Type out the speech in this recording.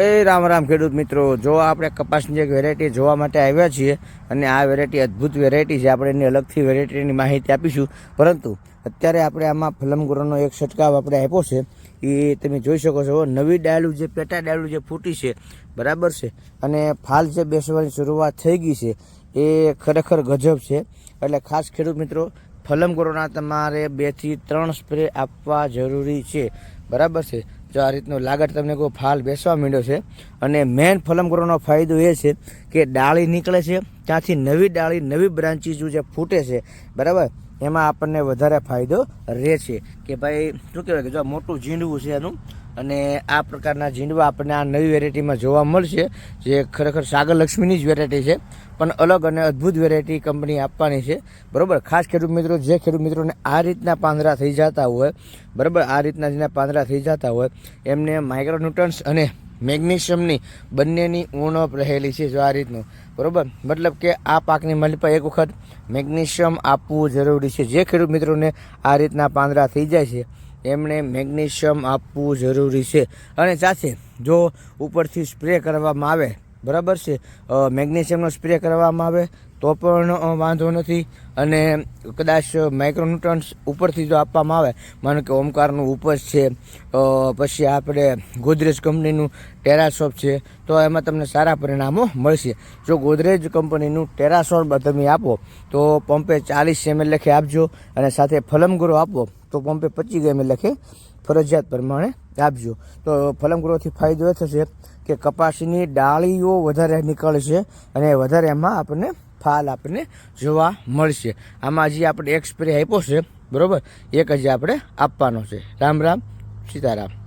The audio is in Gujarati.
એ રામ રામ ખેડૂત મિત્રો, જો આપણે કપાસની એક વેરાયટી જોવા માટે આવ્યા છીએ અને આ વેરાયટી અદ્ભુત વેરાયટી છે, આપણે એની અલગથી વેરાયટીની માહિતી આપીશું. પરંતુ અત્યારે આપણે આમાં ફલમગુરોનો એક છંટકાવ આપણે આપ્યો છે. એ તમે જોઈ શકો છો, નવી ડાયલું જે, પેટા ડાયલું જે ફૂટી છે, બરાબર છે? અને ફાલ જે બેસવાની શરૂઆત થઈ ગઈ છે, એ ખરેખર ગજબ છે. એટલે ખાસ ખેડૂત મિત્રો, ફલમગુરોના તમારે બેથી ત્રણ સ્પ્રે આપવા જરૂરી છે. બરાબર છે? જો આ રીતનો લાગટ તમને કોઈ ફાલ બેસવા માંડ્યો છે, અને મેન કરવાનો ફાયદો એ છે કે ડાળી નીકળે છે, ત્યાંથી નવી ડાળી, નવી બ્રાન્ચીસ જે ફૂટે છે, બરાબર? એમાં આપણને વધારે ફાયદો રહે છે કે ભાઈ, શું કહેવાય કે જો મોટું ઝીંડવું છે એનું અને આ પ્રકારના ઝીંડવા આપણને આ નવી વેરાયટીમાં જોવા મળશે, જે ખરેખર સાગર લક્ષ્મીની જ વેરાયટી છે, પણ અલગ અને અદ્ભુત વેરાયટી કંપની આપવાની છે. બરાબર? ખાસ ખેડૂત મિત્રો, જે ખેડૂત મિત્રોને આ રીતના પાંદડા થઈ જતા હોય, બરાબર? આ રીતના જેના પાંદડા થઈ જતા હોય, એમને માઇક્રોન્યુટન્સ અને મેગ્નેશિયમની બંનેની ઉણપ રહેલી છે જો આ રીતનું. બરાબર? મતલબ કે આ પાકની મલ્પા એક વખત મેગ્નેશિયમ આપવું જરૂરી છે. જે ખેડૂત મિત્રોને આ રીતના પાંદડા થઈ જાય છે એમણે મેગ્નેશિયમ આપવું જરૂરી છે. અને સાથે જો ઉપરથી સ્પ્રે કરવામાં આવે બરાબર છે. મેગ્નેશિયમનો સ્પ્રે કરવામાં આવે તો પણ વાંધો નથી. અને કદાચ માઇક્રોન્યુટ્રન્સ ઉપરથી જો આપવામાં આવે, માનો કે ઓમકારનું ઉપજ છે પછી આપણે ગોદરેજ કંપનીનું ટેરાસોપ છે, તો એમાં તમને સારા પરિણામો મળશે. જો ગોદરેજ કંપનીનું ટેરાસોપ તમે આપો, તો પંપે ચાલીસ એમએલ લખે આપજો અને સાથે ફલમગુરો આપો, તો પંપે પચીસ એમએલ લખે ફરજિયાત પ્રમાણે આપજો. તો ફલમગુરોથી ફાયદો એ થશે. કે કપાસની ડાળીઓ વધારે નીકળશે અને વધારે એમાં આપણને ફાલ આપણને જોવા મળશે. આમાં હજી આપણે એક સ્પ્રે આપ્યો છે, બરાબર? એક હજી આપણે આપવાનો છે. રામ રામ, સીતારામ.